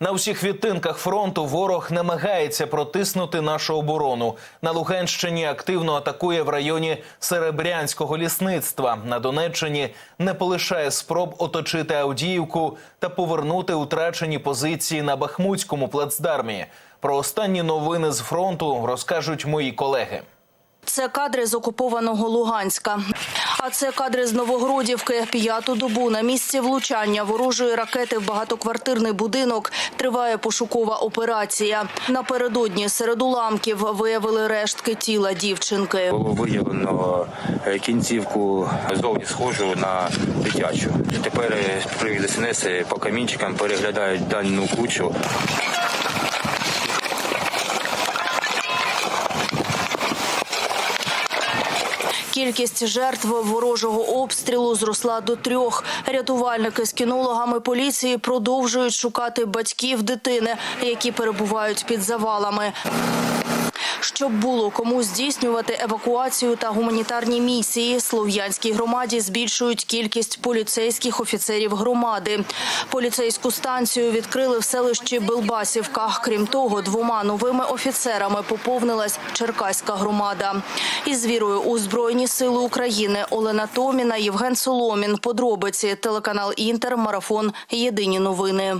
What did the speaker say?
На всіх відтинках фронту ворог намагається протиснути нашу оборону. На Луганщині активно атакує в районі Серебрянського лісництва. На Донеччині не полишає спроб оточити Авдіївку та повернути утрачені позиції на Бахмутському плацдармі. Про останні новини з фронту розкажуть мої колеги. Це кадри з окупованого Луганська. А це кадри з Новогродівки. П'яту добу на місці влучання ворожої ракети в багатоквартирний будинок триває пошукова операція. Напередодні серед уламків виявили рештки тіла дівчинки. Було виявлено е, кінцівку зовні схожу на дитячу. Тепер е, привід СНС по камінчикам переглядають дану кучу. Кількість жертв ворожого обстрілу зросла до трьох. Рятувальники з кінологами поліції продовжують шукати батьків дитини, які перебувають під завалами. Щоб було кому здійснювати евакуацію та гуманітарні місії, слов'янській громаді збільшують кількість поліцейських офіцерів громади. Поліцейську станцію відкрили в селищі Белбасівка. Крім того, двома новими офіцерами поповнилась Черкаська громада. Із вірою у Збройні сили України Олена Томіна, Євген Соломін. Подробиці телеканал Інтер. Марафон. Єдині новини.